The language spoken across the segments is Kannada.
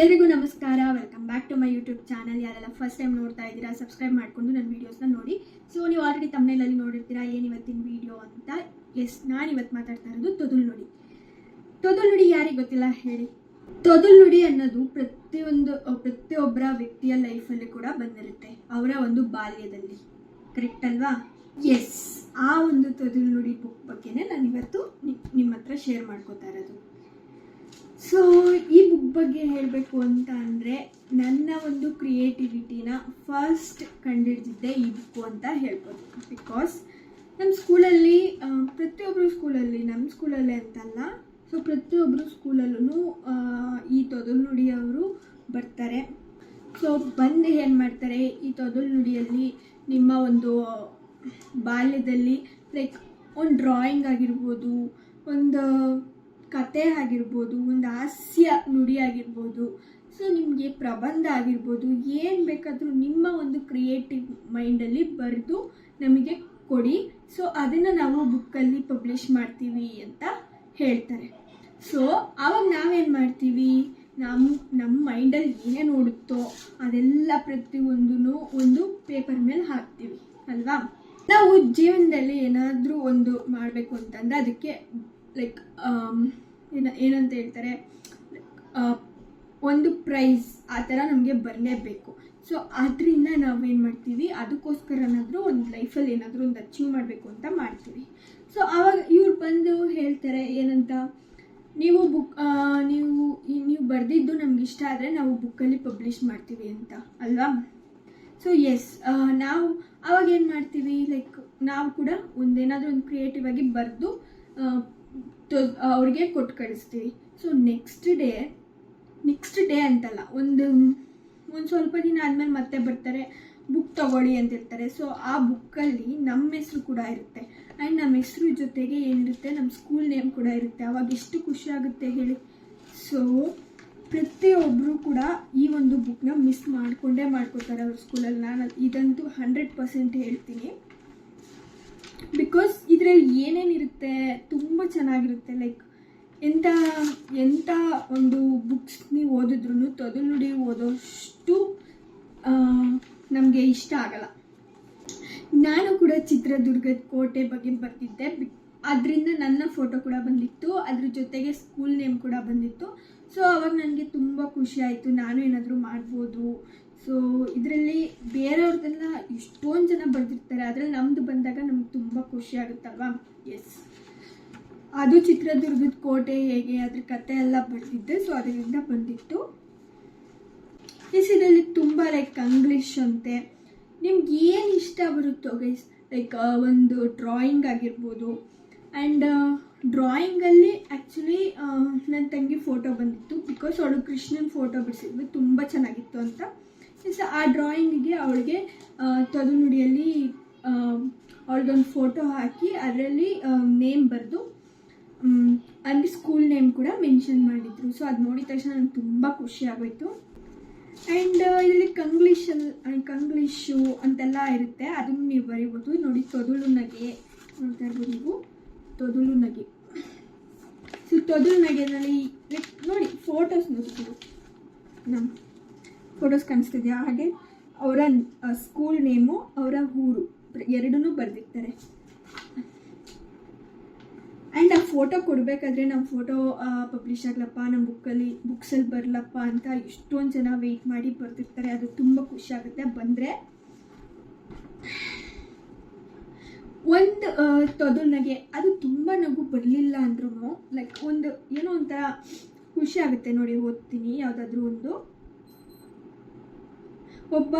ಎಲ್ರಿಗೂ ನಮಸ್ಕಾರ. Welcome back to my YouTube channel ಯಾರೆಲ್ಲ ಫಸ್ಟ್ ಟೈಮ್ ನೋಡ್ತಾ ಇದ್ದೀರಾ ಸಬ್ಸ್ಕ್ರೈಬ್ ಮಾಡಿಕೊಂಡು ನನ್ನ ವೀಡಿಯೋಸ್ನ ನೋಡಿ. ಸೊ ನೀವು ಆಲ್ರೆಡಿ ತಮ್ಮನೇಲಲ್ಲಿ ನೋಡಿರ್ತೀರಾ, ಏನು ಇವತ್ತಿನ ವೀಡಿಯೋ ಅಂತ? ಎಸ್ ನಾನು ಇವತ್ತು ಮಾತಾಡ್ತಾ ಇರೋದು ತೊದಲು ನುಡಿ. ತೊದಲು ನುಡಿ ಯಾರಿಗೆ ಗೊತ್ತಿಲ್ಲ? ಹೇಳಿ. ತೊದಲು ನುಡಿ ಅನ್ನೋದು ಪ್ರತಿಯೊಂದು, ಪ್ರತಿಯೊಬ್ಬರ ವ್ಯಕ್ತಿಯ ಲೈಫಲ್ಲಿ ಕೂಡ ಬಂದಿರುತ್ತೆ. ಅವರ ಒಂದು ಬಾಲ್ಯದಲ್ಲಿ. ಕರೆಕ್ಟ್ ಅಲ್ವಾ? ಎಸ್ ಆ ಒಂದು ತೊದಲು ನುಡಿ ಬುಕ್ ಬಗ್ಗೆನೇ ನಾನು ಇವತ್ತು ನಿಮ್ಮ ಹತ್ರ ಶೇರ್ ಮಾಡ್ಕೋತಾ ಇರೋದು. ಸೊ ಈ ಬುಕ್ ಬಗ್ಗೆ ಹೇಳಬೇಕು ಅಂತ ಅಂದರೆ ನನ್ನ ಒಂದು ಕ್ರಿಯೇಟಿವಿಟಿನ ಫಸ್ಟ್ ಕಂಡುಹಿಡಿದಿದ್ದೆ ಈ ಬುಕ್ಕು ಅಂತ ಹೇಳ್ಬೋದು. ಬಿಕಾಸ್ ನಮ್ಮ ಸ್ಕೂಲಲ್ಲಿ ಪ್ರತಿಯೊಬ್ಬರು ಸ್ಕೂಲಲ್ಲಿ ನಮ್ಮ ಸ್ಕೂಲಲ್ಲೇ ಅಂತಲ್ಲ ಸೊ ಪ್ರತಿಯೊಬ್ಬರು ಸ್ಕೂಲಲ್ಲೂ ಈ ತೊದಲು ನುಡಿಯವರು ಬರ್ತಾರೆ. ಸೊ ಬಂದು ಏನು ಮಾಡ್ತಾರೆ, ಈ ತೊದಲು ನುಡಿಯಲ್ಲಿ ನಿಮ್ಮ ಒಂದು ಬಾಲ್ಯದಲ್ಲಿ ಲೈಕ್ ಒಂದು ಡ್ರಾಯಿಂಗ್ ಆಗಿರ್ಬೋದು, ಒಂದು ಕತೆ ಆಗಿರ್ಬೋದು, ಒಂದು ಹಾಸ್ಯ ನುಡಿ ಆಗಿರ್ಬೋದು, ಸೊ ನಿಮಗೆ ಪ್ರಬಂಧ ಆಗಿರ್ಬೋದು, ಏನು ಬೇಕಾದರೂ ನಿಮ್ಮ ಒಂದು ಕ್ರಿಯೇಟಿವ್ ಮೈಂಡಲ್ಲಿ ಬರೆದು ನಮಗೆ ಕೊಡಿ. ಸೊ ಅದನ್ನು ನಾವು ಬುಕ್ಕಲ್ಲಿ ಪಬ್ಲಿಷ್ ಮಾಡ್ತೀವಿ ಅಂತ ಹೇಳ್ತಾರೆ. ಸೊ ಆವಾಗ ನಾವೇನು ಮಾಡ್ತೀವಿ? ನಮ್ಮ ನಮ್ಮ ಮೈಂಡಲ್ಲಿ ಏನೇನು ಓಡುತ್ತೋ ಅದೆಲ್ಲ ಪ್ರತಿಯೊಂದೂ ಒಂದು ಪೇಪರ್ ಮೇಲೆ ಹಾಕ್ತೀವಿ, ಅಲ್ವಾ? ನಾವು ಜೀವನದಲ್ಲಿ ಏನಾದರೂ ಒಂದು ಮಾಡಬೇಕು ಅಂತಂದರೆ ಅದಕ್ಕೆ ಲೈಕ್ ಏನ, ಏನಂತ ಹೇಳ್ತಾರೆ ಒಂದು ಪ್ರೈಸ್ ಆ ಥರ ನಮಗೆ ಬರಲೇಬೇಕು. ಸೊ ಅದರಿಂದ ನಾವೇನು ಮಾಡ್ತೀವಿ, ಅದಕ್ಕೋಸ್ಕರನಾದರೂ ಒಂದು ಲೈಫಲ್ಲಿ ಏನಾದರೂ ಒಂದು ಅಚೀವ್ ಮಾಡಬೇಕು ಅಂತ ಮಾಡ್ತೀವಿ. ಸೊ ಆವಾಗ ಇವ್ರು ಬಂದು ಹೇಳ್ತಾರೆ, ಏನಂತ, ನೀವು ಬುಕ್ ನೀವು ನೀವು ಬರೆದಿದ್ದು ನಮ್ಗೆ ಇಷ್ಟ ಆದರೆ ನಾವು ಬುಕ್ಕಲ್ಲಿ ಪಬ್ಲಿಷ್ ಮಾಡ್ತೀವಿ ಅಂತ, ಅಲ್ವಾ? ಸೊ ಎಸ್ ನಾವು ಅವಾಗ ಏನು ಮಾಡ್ತೀವಿ ಲೈಕ್ ನಾವು ಕೂಡ ಒಂದೇನಾದರೂ ಒಂದು ಕ್ರಿಯೇಟಿವ್ ಆಗಿ ಬರೆದು ಅವ್ರಿಗೆ ಕೊಟ್ಟು ಕಳಿಸ್ತೀವಿ. So next day next day ಅಂತಲ್ಲ, ಒಂದು ಒಂದು ಸ್ವಲ್ಪ ದಿನ ಆದಮೇಲೆ ಮತ್ತೆ ಬರ್ತಾರೆ ಬುಕ್ ತಗೊಳ್ಳಿ ಅಂತ ಹೇಳ್ತಾರೆ ಸೊ ಆ ಬುಕ್ಕಲ್ಲಿ ನಮ್ಮ ಹೆಸರು ಕೂಡ ಇರುತ್ತೆ. ಆ್ಯಂಡ್ ನಮ್ಮ ಹೆಸರು ಜೊತೆಗೆ ಏನಿರುತ್ತೆ ನಮ್ಮ ಸ್ಕೂಲ್ ನೇಮ್ ಕೂಡ ಇರುತ್ತೆ. ಅವಾಗ ಎಷ್ಟು ಖುಷಿ ಆಗುತ್ತೆ ಹೇಳಿ. ಸೊ ಪ್ರತಿಯೊಬ್ಬರು ಕೂಡ ಈ ಒಂದು ಬುಕ್ನ ಮಿಸ್ ಮಾಡಿಕೊಂಡೇ ಮಾಡ್ಕೋತಾರೆ ಅವ್ರ ಸ್ಕೂಲಲ್ಲಿ ನಾನು ಇದಂತೂ ಹಂಡ್ರೆಡ್ ಪರ್ಸೆಂಟ್ ಹೇಳ್ತೀನಿ. ಬಿಕಾಸ್ ಇದರಲ್ಲಿ ಏನೇನಿರುತ್ತೆ ತುಂಬ ಚೆನ್ನಾಗಿರುತ್ತೆ. ಲೈಕ್ ಎಂಥ ಎಂಥ ಒಂದು ಬುಕ್ಸ್ ನೀವು ಓದಿದ್ರು ತೊದಲು ನುಡಿ ಓದೋಷ್ಟು ನಮಗೆ ಇಷ್ಟ ಆಗಲ್ಲ. ನಾನು ಕೂಡ ಚಿತ್ರದುರ್ಗದ ಕೋಟೆ ಬಗ್ಗೆ ಬರ್ತಿದ್ದೆ. ಅದರಿಂದ ನನ್ನ ಫೋಟೋ ಕೂಡ ಬಂದಿತ್ತು. ಅದ್ರ ಜೊತೆಗೆ ಸ್ಕೂಲ್ ನೇಮ್ ಕೂಡ ಬಂದಿತ್ತು. ಸೊ ಅವಾಗ ನನಗೆ ತುಂಬ ಖುಷಿ ಆಯಿತು. ನಾನು ಏನಾದರೂ ಮಾಡ್ಬೋದು. ಸೊ ಇದರಲ್ಲಿ ಬೇರೆಯವ್ರದ್ದೆಲ್ಲ ಎಷ್ಟೊಂದು ಜನ ಬರೆದಿರ್ತಾರೆ. ಅದರಲ್ಲಿ ನಮ್ಮದು ಬಂದಾಗ ನಮ್ಗೆ ತುಂಬ ಖುಷಿ ಆಗುತ್ತಲ್ವಾ? ಎಸ್ ಅದು ಚಿತ್ರದುರ್ಗದ ಕೋಟೆ ಹೇಗೆ ಅದ್ರ ಕತೆ ಎಲ್ಲ ಬರೆದಿದ್ದೆ ಸೊ ಅದರಿಂದ ಬಂದಿತ್ತು. ಎಸ್ ಇದರಲ್ಲಿ ತುಂಬ ಲೈಕ್ ಅಂಗ್ಲೀಷ್ ಅಂತೆ. ನಿಮ್ಗೆ ಏನು ಇಷ್ಟ ಬರುತ್ತೋ ಗೈಸ್ ಲೈಕ್ ಒಂದು ಡ್ರಾಯಿಂಗ್ ಆಗಿರ್ಬೋದು. ಆ್ಯಂಡ್ ಡ್ರಾಯಿಂಗಲ್ಲಿ ಆ್ಯಕ್ಚುಲಿ ನನ್ನ ತಂಗಿ ಫೋಟೋ ಬಂದಿತ್ತು ಬಿಕಾಸ್ ಅವಳು ಕೃಷ್ಣನ ಫೋಟೋ ಬಿಡಿಸಿದ್ವಿ ತುಂಬ ಚೆನ್ನಾಗಿತ್ತು ಅಂತ. ಸೊ ಆ ಡ್ರಾಯಿಂಗಿಗೆ ಅವಳಿಗೆ ತದುನುಡಿಯಲ್ಲಿ ಅವಳದೊಂದು ಫೋಟೋ ಹಾಕಿ, ಅದರಲ್ಲಿ ನೇಮ್ ಬರೆದು ಅಲ್ಲಿ ಸ್ಕೂಲ್ ನೇಮ್ ಕೂಡ ಮೆನ್ಷನ್ ಮಾಡಿದ್ರು. ಸೊ ಅದು ನೋಡಿದ ತಕ್ಷಣ ನಂಗೆ ತುಂಬ ಖುಷಿ ಆಗೋಯ್ತು. ಆ್ಯಂಡ್ ಇದರಲ್ಲಿ ಕಂಗ್ಲೀಷಲ್ಲಿ ಕಂಗ್ಲೀಷು ಅಂತೆಲ್ಲ ಇರುತ್ತೆ. ಅದನ್ನು ನೀವು ಬರೀಬೋದು. ನೋಡಿ, ತೊದಲು ನಗೆ ನೋಡ್ತಾ ಇರ್ಬೋದು ನೀವು. ತೊದಲು ನಗೆ. ಸೊ ತೊದಲು ನಗೆನಲ್ಲಿ ಲೈಕ್ ನೋಡಿ ಫೋಟೋಸ್ ನೋಡ್ತೀವಿ ನಮ್ಮ ಫೋಟೋಸ್ ಕಾಣಿಸ್ತಿದ್ಯಾ? ಹಾಗೆ, ಅವರ ಸ್ಕೂಲ್ ನೇಮು ಅವರ ಊರು. ಎರಡನ್ನೂ ಬರೆದಿರ್ತಾರೆ. ಆ್ಯಂಡ್ ಆ ಫೋಟೋ ಕೊಡಬೇಕಾದ್ರೆ ನಮ್ಮ ಫೋಟೋ ಪಬ್ಲಿಷ್ ಆಗಲಪ್ಪ ನಮ್ಮ ಬುಕ್ಕಲ್ಲಿ ಬುಕ್ಸಲ್ಲಿ ಬರಲಪ್ಪ ಅಂತ ಎಷ್ಟೊಂದು ಜನ ವೆಯ್ಟ್ ಮಾಡಿ ಬರ್ತಿರ್ತಾರೆ. ಅದು ತುಂಬ ಖುಷಿ ಆಗುತ್ತೆ. ಬಂದರೆ ಒಂದು ತೊದಲು ನಗೆ, ಅದು ತುಂಬ ನಗು ಬರಲಿಲ್ಲ ಅಂದ್ರೂ ಲೈಕ್ ಒಂದು, ಏನೋ ಒಂಥರ ಖುಷಿ ಆಗುತ್ತೆ ನೋಡಿ, ಓದ್ತೀನಿ, ಯಾವುದಾದ್ರೂ ಒಂದು. ಒಬ್ಬ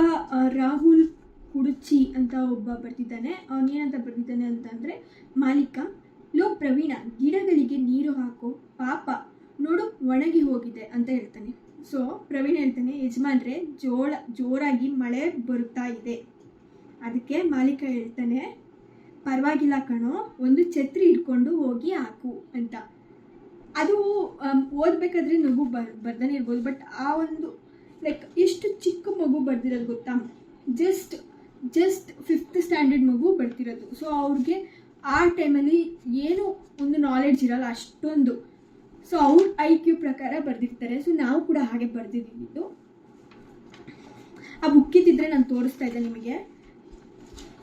ರಾಹುಲ್ ಕುಡುಚಿ ಅಂತ ಒಬ್ಬ ಬರ್ತಿದ್ದಾನೆ. ಅವನೇನಂತ ಬರ್ತಿದ್ದಾನೆ ಅಂತಂದರೆ, ಮಾಲೀಕ. ಲೋ ಪ್ರವೀಣ ಗಿಡಗಳಿಗೆ ನೀರು ಹಾಕು ಪಾಪ ನೋಡು ಒಣಗಿ ಹೋಗಿದೆ ಅಂತ ಹೇಳ್ತಾನೆ. ಸೊ ಪ್ರವೀಣ್ ಹೇಳ್ತಾನೆ, ಯಜಮಾನ್ರೆ, ಜೋಳ, ಜೋರಾಗಿ ಮಳೆ ಬರುತ್ತಾ ಇದೆ. ಅದಕ್ಕೆ ಮಾಲೀಕ ಹೇಳ್ತಾನೆ, ಪರವಾಗಿಲ್ಲ ಕಣೋ, ಒಂದು ಛತ್ರಿ ಇಟ್ಕೊಂಡು ಹೋಗಿ ಹಾಕು ಅಂತ. ಅದು ಓದ್ಬೇಕಾದ್ರೆ ನಗು ಬರ್, ಬರ್ದಾನೆ ಇರ್ಬೋದು ಬಟ್ ಆ ಒಂದು ಲೈಕ್ ಎಷ್ಟು ಚಿಕ್ಕ ಮಗು ಬರ್ದಿರೋದು ಗೊತ್ತಾ? ಜಸ್ಟ್ ಜಸ್ಟ್ ಫಿಫ್ತ್ ಸ್ಟ್ಯಾಂಡರ್ಡ್ ಮಗು ಬರ್ತಿರೋದು ಸೊ ಅವ್ರಿಗೆ ಆ ಟೈಮಲ್ಲಿ ಏನು ಒಂದು ನಾಲೆಡ್ಜ್ ಇರಲ್ಲ ಅಷ್ಟೊಂದು. ಸೊ ಅವ್ರ ಐ ಕ್ಯೂ ಪ್ರಕಾರ ಬರೆದಿರ್ತಾರೆ. ಸೊ ನಾವು ಕೂಡ ಹಾಗೆ ಬರೆದಿದ್ದು ಆ ಬುಕ್ ಇದ್ದಿದ್ರೆ ನಾನು ತೋರಿಸ್ತಾ ಇದ್ದೆ ನಿಮಗೆ.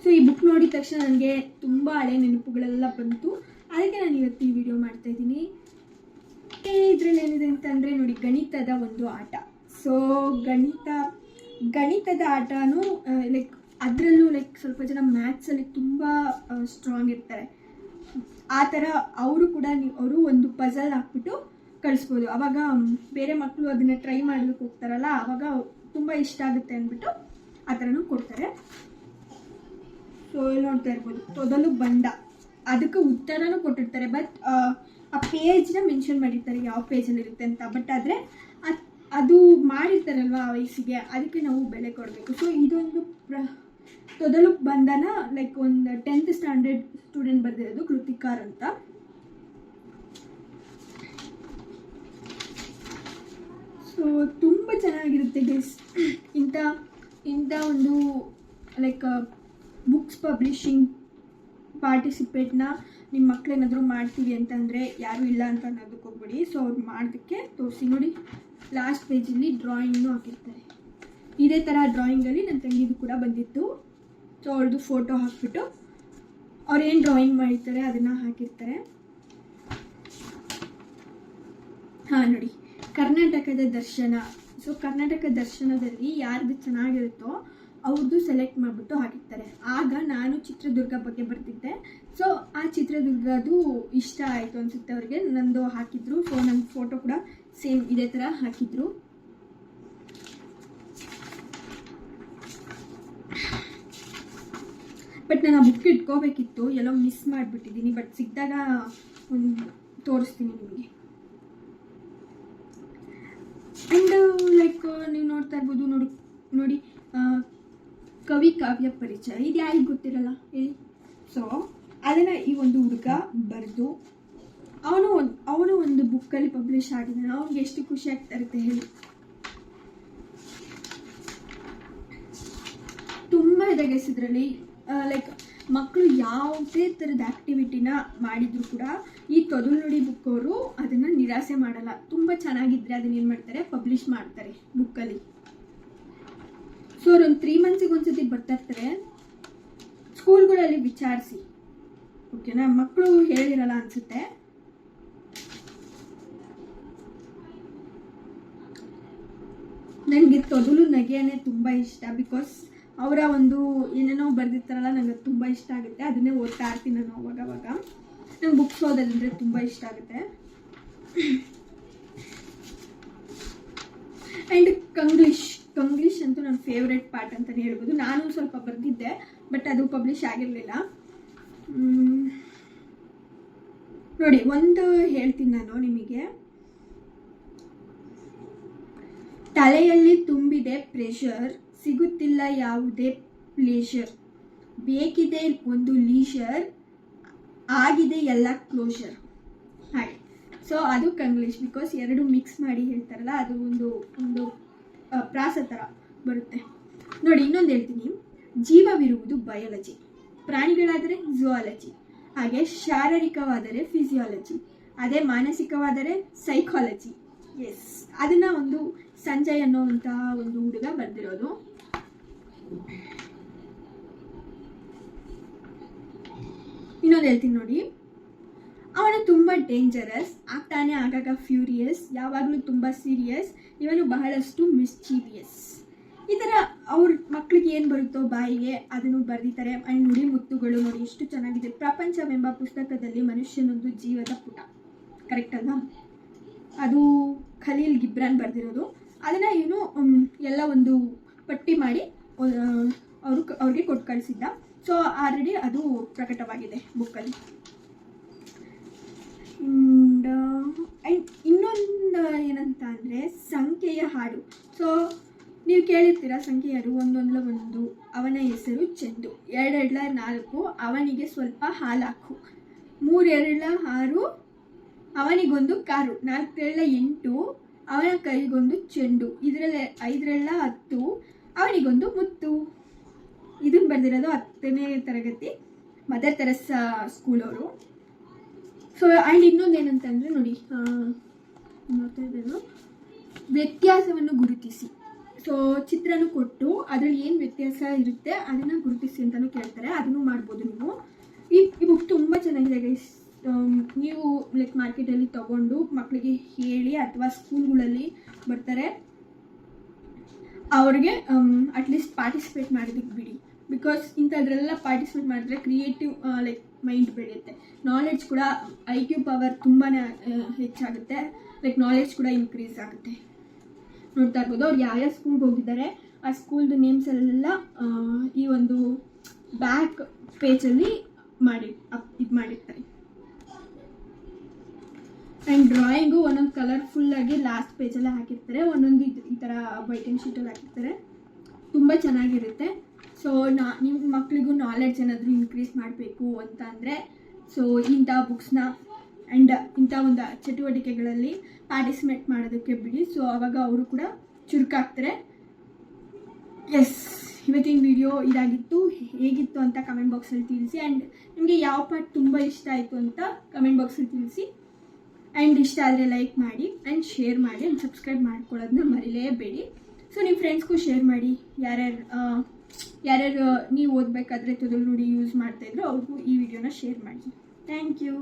ಸೊ ಈ ಬುಕ್ ನೋಡಿದ ತಕ್ಷಣ ನನಗೆ ತುಂಬ ಹಳೆ ನೆನಪುಗಳೆಲ್ಲ ಬಂತು. ಅದಕ್ಕೆ ನಾನು ಇವತ್ತು ಈ ವಿಡಿಯೋ ಮಾಡ್ತಾ ಇದ್ದೀನಿ. ಇದ್ರಲ್ಲಿ ಏನಿದೆ ಅಂತಂದರೆ ನೋಡಿ, ಗಣಿತದ ಒಂದು ಆಟ. ಸೊ ಗಣಿತ, ಗಣಿತದ ಆಟನೂ ಲೈಕ್ ಅದರಲ್ಲೂ ಲೈಕ್ ಸ್ವಲ್ಪ ಜನ ಮ್ಯಾಥ್ಸಲ್ಲಿ ತುಂಬ ಸ್ಟ್ರಾಂಗ್ ಇರ್ತಾರೆ. ಆ ಥರ ಅವರು ಕೂಡ ನೀವು ಅವರು ಒಂದು ಪಜಲ್ ಹಾಕ್ಬಿಟ್ಟು ಕಳಿಸ್ಬೋದು. ಅವಾಗ ಬೇರೆ ಮಕ್ಕಳು ಅದನ್ನು ಟ್ರೈ ಮಾಡ್ಲಿಕ್ಕೆ ಹೋಗ್ತಾರಲ್ಲ, ಅವಾಗ ತುಂಬ ಇಷ್ಟ ಆಗುತ್ತೆ ಅಂದ್ಬಿಟ್ಟು ಆ ಥರನೂ ಕೊಡ್ತಾರೆ. ಸೊ ನೋಡ್ತಾ ಇರ್ಬೋದು. ತೊದಲು ಬಂಡ. ಅದಕ್ಕೆ ಉತ್ತರನೂ ಕೊಟ್ಟಿರ್ತಾರೆ. ಬಟ್ ಆ ಪೇಜ್ನ ಮೆನ್ಷನ್ ಮಾಡಿರ್ತಾರೆ ಯಾವ ಪೇಜಲ್ಲಿ ಇರುತ್ತೆ ಅಂತ. ಬಟ್ ಆದರೆ, ಅದು ಮಾಡಿರ್ತಾರಲ್ವ ಆ ವಯಸ್ಸಿಗೆ, ಅದಕ್ಕೆ ನಾವು ಬೆಲೆ ಕೊಡಬೇಕು. ಸೊ ಇದೊಂದು ಪ್ರ ತೊದಲು ಬಂದನ ಲೈಕ್ ಒಂದು ಟೆಂತ್ ಸ್ಟ್ಯಾಂಡರ್ಡ್ ಸ್ಟೂಡೆಂಟ್ ಬರೆದಿರೋದು ಕೃತಿಕಾರ್ ಅಂತ. ಸೊ ತುಂಬ ಚೆನ್ನಾಗಿರುತ್ತೆ ಗೈಸ್ ಇಂಥ ಇಂಥ ಒಂದು ಲೈಕ್ ಬುಕ್ಸ್ ಪಬ್ಲಿಷಿಂಗ್ ಪಾರ್ಟಿಸಿಪೇಟ್ನ ನಿಮ್ಮ ಮಕ್ಕಳೇನಾದರೂ ಮಾಡ್ತೀವಿ ಅಂತಂದರೆ ಯಾರೂ ಇಲ್ಲ ಅಂತ ಅನ್ನೋದಕ್ಕೆ ಹೋಗ್ಬಿಡಿ. ಸೊ ಅವ್ರು ಮಾಡೋದಕ್ಕೆ ತೋರಿಸಿ. ನೋಡಿ ಲಾಸ್ಟ್ ಪೇಜಲ್ಲಿ ಡ್ರಾಯಿಂಗ್ನು ಹಾಕಿರ್ತಾರೆ. ಇದೇ ಥರ ಡ್ರಾಯಿಂಗಲ್ಲಿ ನನ್ನ ತಂಗಿದು ಕೂಡ ಬಂದಿತ್ತು. ಸೊ ಅವ್ರದ್ದು ಫೋಟೋ ಹಾಕ್ಬಿಟ್ಟು ಅವ್ರು ಏನು ಡ್ರಾಯಿಂಗ್ ಮಾಡಿರ್ತಾರೆ ಅದನ್ನು ಹಾಕಿರ್ತಾರೆ. ಹಾಂ, ನೋಡಿ. ಕರ್ನಾಟಕದ ದರ್ಶನ. ಸೊ ಕರ್ನಾಟಕ ದರ್ಶನದಲ್ಲಿ ಯಾರ್ದು ಚೆನ್ನಾಗಿರುತ್ತೋ ಅವ್ರದ್ದು ಸೆಲೆಕ್ಟ್ ಮಾಡಿಬಿಟ್ಟು ಹಾಕಿರ್ತಾರೆ. ಆಗ ನಾನು ಚಿತ್ರದುರ್ಗ ಬಗ್ಗೆ ಬರ್ತಿದ್ದೆ. ಸೊ ಆ ಚಿತ್ರದುರ್ಗದು ಇಷ್ಟ ಆಯಿತು ಅನಿಸುತ್ತೆ ಅವ್ರಿಗೆ. ನಂದು ಹಾಕಿದ್ರು ಸೊ ನನ್ನ ಫೋಟೋ ಕೂಡ ಸೇಮ್ ಇದೇ ಥರ ಹಾಕಿದ್ರು. ಬಟ್ ನಾನು ಆ ಬುಕ್ ಇಟ್ಕೋಬೇಕಿತ್ತು. ಎಲ್ಲೋ ಮಿಸ್ ಮಾಡಿಬಿಟ್ಟಿದ್ದೀನಿ ಬಟ್ ಸಿಕ್ಕಿದಾಗ ಒಂದು ತೋರಿಸ್ತೀನಿ ನಿಮಗೆ. ಆ್ಯಂಡ್ ಲೈಕ್ ನೀವು ನೋಡ್ತಾ ಇರ್ಬೋದು, ನೋಡಿ ನೋಡಿ ಕವಿ ಕಾವ್ಯ ಪರಿಚಯ. ಇದು ಯಾರಿಗೆ ಗೊತ್ತಿರಲ್ಲ? ಹೇಳಿ. ಸೊ ಅದನ್ನು ಈ ಒಂದು ಹುಡುಗ ಬರೆದು, ಅವನು ಒಂದು ಅವನು ಒಂದು ಬುಕ್ಕಲ್ಲಿ ಪಬ್ಲಿಷ್ ಆಗಿದ್ದಾನೆ. ಅವ್ನಿಗೆ ಎಷ್ಟು ಖುಷಿ ಆಗ್ತಾ ಇರುತ್ತೆ ಹೇಳಿ. ತುಂಬ ಇದೆ ಗೈಸ್ ಇದರಲ್ಲಿ ಲೈಕ್ ಮಕ್ಕಳು ಯಾವುದೇ ಥರದ ಆ್ಯಕ್ಟಿವಿಟಿನ ಮಾಡಿದ್ರು ಕೂಡ ಈ ತೊದಲು ನುಡಿ ಬುಕ್ ಅವರು ಅದನ್ನು ನಿರಾಸೆ ಮಾಡಲ್ಲ. ತುಂಬ ಚೆನ್ನಾಗಿದ್ರೆ ಅದನ್ನ ಏನು ಮಾಡ್ತಾರೆ? ಪಬ್ಲಿಷ್ ಮಾಡ್ತಾರೆ ಬುಕ್ಕಲ್ಲಿ ಸೊ ಅವ್ರು ಒಂದು ತ್ರೀ ಮಂತ್ಸಿಗೆ ಒಂದ್ಸತಿ ಬರ್ತಾ ಇರ್ತಾರೆ ಸ್ಕೂಲ್ಗಳಲ್ಲಿ ವಿಚಾರಿಸಿ. ಓಕೆನಾ ಮಕ್ಕಳು ಹೇಳಿರಲ್ಲ ಅನ್ಸುತ್ತೆ. ನನಗೆ ತೊದಲು ನಗೆಯೇ ತುಂಬ ಇಷ್ಟ ಬಿಕಾಸ್ ಅವರ ಒಂದು ಏನೇನೋ ಬರೆದಿರ್ತಾರಲ್ಲ ನನಗೆ ತುಂಬ ಇಷ್ಟ ಆಗುತ್ತೆ. ಅದನ್ನೇ ಓದ್ತಾ ಇರ್ತೀನಿ ನಾನು ಅವಾಗ ಅವಾಗ. ನಂಗೆ ಬುಕ್ಸ್ ಓದೋದಂದರೆ ತುಂಬ ಇಷ್ಟ ಆಗುತ್ತೆ. ಆ್ಯಂಡ್ ಕಂಗ್ಲೀಷ್ ಕಂಗ್ಲೀಷ್ ಅಂತೂ ನನ್ನ ಫೇವ್ರೆಟ್ ಪಾರ್ಟ್ ಅಂತಲೇ ಹೇಳ್ಬೋದು. ನಾನು ಸ್ವಲ್ಪ ಬರೆದಿದ್ದೆ ಬಟ್ ಅದು ಪಬ್ಲಿಷ್ ಆಗಿರಲಿಲ್ಲ. ನೋಡಿ, ಒಂದು ಹೇಳ್ತೀನಿ ನಾನು ನಿಮಗೆ. ತಲೆಯಲ್ಲಿ ತುಂಬಿದೆ ಪ್ರೆಷರ್ ಸಿಗುತ್ತಿಲ್ಲ ಯಾವುದೇ ಪ್ಲೇಷರ್ ಬೇಕಿದೆ ಒಂದು ಲೀಷರ್ ಆಗಿದೆ ಎಲ್ಲ ಕ್ಲೋಷರ್ ಹಾಗೆ. ಸೊ ಅದು ಕಂಗ್ಲೀಷ್ ಬಿಕಾಸ್ ಎರಡು ಮಿಕ್ಸ್ ಮಾಡಿ ಹೇಳ್ತಾರಲ್ಲ, ಅದು ಒಂದು ಒಂದು ಪ್ರಾಸ ಥರ ಬರುತ್ತೆ. ನೋಡಿ, ಇನ್ನೊಂದು ಹೇಳ್ತೀನಿ. ಜೀವವಿರುವುದು ಬಯಾಲಜಿ ಪ್ರಾಣಿಗಳಾದರೆ ಝುವಾಲಜಿ ಹಾಗೆ ಶಾರೀರಿಕವಾದರೆ ಫಿಸಿಯಾಲಜಿ ಅದೇ ಮಾನಸಿಕವಾದರೆ ಸೈಕಾಲಜಿ ಎಸ್ ಅದನ್ನ ಒಂದು ಸಂಜಯ್ ಅನ್ನೋವಂತಹ ಒಂದು ಹುಡುಗ ಬರೆದಿರೋದು ಇನ್ನೊಂದು ಹೇಳ್ತೀನಿ ನೋಡಿ. ಅವನು ತುಂಬ ಡೇಂಜರಸ್ ಆಗ್ತಾನೆ ಆಗಾಗ ಫ್ಯೂರಿಯಸ್ ಯಾವಾಗಲೂ ತುಂಬ ಸೀರಿಯಸ್ ಇವನು ಬಹಳಷ್ಟು ಮಿಸ್ಚೀವಿಯಸ್ ಈ ಥರ ಅವ್ರ ಮಕ್ಕಳಿಗೆ ಏನು ಬರುತ್ತೋ ಬಾಯಿಗೆ ಅದನ್ನು ಬರೆದಿದ್ದಾರೆ. ಆ್ಯಂಡ್ ನುಡಿ ಮುತ್ತುಗಳು ನೋಡಿ, ಎಷ್ಟು ಚೆನ್ನಾಗಿದೆ. ಪ್ರಪಂಚವೆಂಬ ಪುಸ್ತಕದಲ್ಲಿ ಮನುಷ್ಯನೊಂದು ಜೀವದ ಪುಟ. ಕರೆಕ್ಟ್ ಅಲ್ವಾ? ಅದು ಖಲೀಲ್ ಗಿಬ್ರಾನ್ ಬರೆದಿರೋದು. ಅದನ್ನು ಏನು ಎಲ್ಲ ಒಂದು ಪಟ್ಟಿ ಮಾಡಿ ಅವರು ಅವ್ರಿಗೆ ಕೊಟ್ಟು ಕಳಿಸಿದ್ದ. ಸೊ ಆಲ್ರೆಡಿ ಅದು ಪ್ರಕಟವಾಗಿದೆ ಬುಕ್ಕಲ್ಲಿ ಆ್ಯಂಡ್ ಇನ್ನೊಂದು ಏನಂತ ಅಂದರೆ ಸಂಖ್ಯೆಯ ಹಾಡು. ಸೊ ನೀವು ಕೇಳಿರ್ತೀರ ಸಂಖ್ಯೆಯರು? ಒಂದೊಂದಲ ಒಂದು. ಅವನ ಹೆಸರು ಚೆಂಡು ಎರಡೆರಡ್ಲ ನಾಲ್ಕು. ಅವನಿಗೆ ಸ್ವಲ್ಪ ಹಾಲು ಹಾಕು ಮೂರೆರಡ್ಲ ಆರು. ಅವನಿಗೊಂದು ಕಾರು. ನಾಲ್ಕರೆಲ್ಲ ಎಂಟು. ಅವನ ಕೈಗೊಂದು ಚೆಂಡು. ಇದರಲ್ಲಿ ಐದರೆಲ್ಲ ಹತ್ತು. ಅವನಿಗೊಂದು ಮುತ್ತು. ಇದನ್ನು ಬರೆದಿರೋದು ಹತ್ತನೇ ತರಗತಿ ಮದರ್ ತರಸ್ ಸ್ಕೂಲ್ ಅವರು ಸೊ ಅಲ್ಲಿ ಇನ್ನೊಂದು ಏನಂತಂದರೆ ನೋಡಿ ನೋಡ್ತಾ ಇದ್ದೇನು? ವ್ಯತ್ಯಾಸವನ್ನು ಗುರುತಿಸಿ. ಸೊ ಚಿತ್ರನ ಕೊಟ್ಟು ಅದರಲ್ಲಿ ಏನು ವ್ಯತ್ಯಾಸ ಇರುತ್ತೆ ಅದನ್ನು ಗುರುತಿಸಿ ಅಂತಲೂ ಕೇಳ್ತಾರೆ. ಅದನ್ನು ಮಾಡ್ಬೋದು ನೀವು. ಈ ಈ ಬುಕ್ ತುಂಬ ಚೆನ್ನಾಗಿದೆ ಗೈಸ್ ನೀವು ಲೈಕ್ ಮಾರ್ಕೆಟಲ್ಲಿ ತಗೊಂಡು ಮಕ್ಕಳಿಗೆ ಹೇಳಿ ಅಥವಾ ಸ್ಕೂಲ್ಗಳಲ್ಲಿ ಬರ್ತಾರೆ. ಅವ್ರಿಗೆ ಅಟ್ಲೀಸ್ಟ್ ಪಾರ್ಟಿಸಿಪೇಟ್ ಮಾಡೋದಕ್ಕೆ ಬಿಡಿ. ಬಿಕಾಸ್ ಇಂಥದ್ರೆಲ್ಲ ಪಾರ್ಟಿಸಿಪೇಟ್ ಮಾಡಿದ್ರೆ ಕ್ರಿಯೇಟಿವ್ ಲೈಕ್ ಮೈಂಡ್ ಬೆಳೆಯುತ್ತೆ. ನಾಲೆಡ್ಜ್ ಕೂಡ ಐ ಕ್ಯೂ ಪವರ್ ತುಂಬಾ ಹೆಚ್ಚಾಗುತ್ತೆ. ಲೈಕ್ ನಾಲೆಡ್ಜ್ ಕೂಡ ಇನ್ಕ್ರೀಸ್ ಆಗುತ್ತೆ. ನೋಡ್ತಾ ಇರ್ಬೋದು, ಅವ್ರು ಯಾವ್ಯಾವ ಸ್ಕೂಲ್ಗೆ ಹೋಗಿದ್ದಾರೆ, ಆ ಸ್ಕೂಲ್ದು ನೇಮ್ಸ್ ಎಲ್ಲ ಈ ಒಂದು ಬ್ಯಾಕ್ ಪೇಜಲ್ಲಿ ಮಾಡಿ, ಅಪ್, ಇದು ಮಾಡಿರ್ತಾರೆ. ಆ್ಯಂಡ್ ಡ್ರಾಯಿಂಗು ಒಂದೊಂದು ಕಲರ್ಫುಲ್ಲಾಗಿ ಲಾಸ್ಟ್ ಪೇಜಲ್ಲೇ ಹಾಕಿರ್ತಾರೆ. ಒಂದೊಂದು ಇದು ಈ ಥರ ವೈಟಿಂಗ್ ಶೀಟಲ್ಲಿ ಹಾಕಿರ್ತಾರೆ. ತುಂಬ ಚೆನ್ನಾಗಿರುತ್ತೆ. ಸೊ ನಾ ನಿಮ್ಮ ಮಕ್ಕಳಿಗೂ ನಾಲೆಡ್ಜ್ ಏನಾದರೂ ಇನ್ಕ್ರೀಸ್ ಮಾಡಬೇಕು ಅಂತ ಅಂದರೆ ಸೊ ಇಂಥ ಬುಕ್ಸ್ನ ಆ್ಯಂಡ್ ಇಂಥ ಒಂದು ಚಟುವಟಿಕೆಗಳಲ್ಲಿ ಪಾರ್ಟಿಸಿಪೇಟ್ ಮಾಡೋದಕ್ಕೆ ಬಿಡಿ. ಸೊ ಆವಾಗ ಅವರು ಕೂಡ ಚುರುಕಾಗ್ತಾರೆ ಎಸ್ ಇವತ್ತಿನ ವಿಡಿಯೋ ಇದಾಗಿತ್ತು. ಹೇಗಿತ್ತು ಅಂತ ಕಮೆಂಟ್ ಬಾಕ್ಸಲ್ಲಿ ತಿಳಿಸಿ. ಆ್ಯಂಡ್ ನಿಮಗೆ ಯಾವ ಪಾರ್ಟ್ ತುಂಬ ಇಷ್ಟ ಆಯಿತು ಅಂತ ಕಮೆಂಟ್ ಬಾಕ್ಸಲ್ಲಿ ತಿಳಿಸಿ. ಆ್ಯಂಡ್ ಇಷ್ಟ ಆದರೆ ಲೈಕ್ ಮಾಡಿ ಆ್ಯಂಡ್ ಶೇರ್ ಮಾಡಿ ಆ್ಯಂಡ್ ಸಬ್ಸ್ಕ್ರೈಬ್ ಮಾಡ್ಕೊಳ್ಳೋದನ್ನ ಮರಿಲೇಬೇಡಿ. ಸೊ ನಿಮ್ಮ ಫ್ರೆಂಡ್ಸ್ಗೂ ಶೇರ್ ಮಾಡಿ. ಯಾರ್ಯಾರು ಯಾರ್ಯಾರು ನೀವು ಓದಬೇಕಾದ್ರೆ ತೊದಲು ನುಡಿ ಯೂಸ್ ಮಾಡ್ತಾಯಿದ್ರು ಅವ್ರಿಗೂ ಈ ವಿಡಿಯೋನ ಶೇರ್ ಮಾಡಿ. Thank you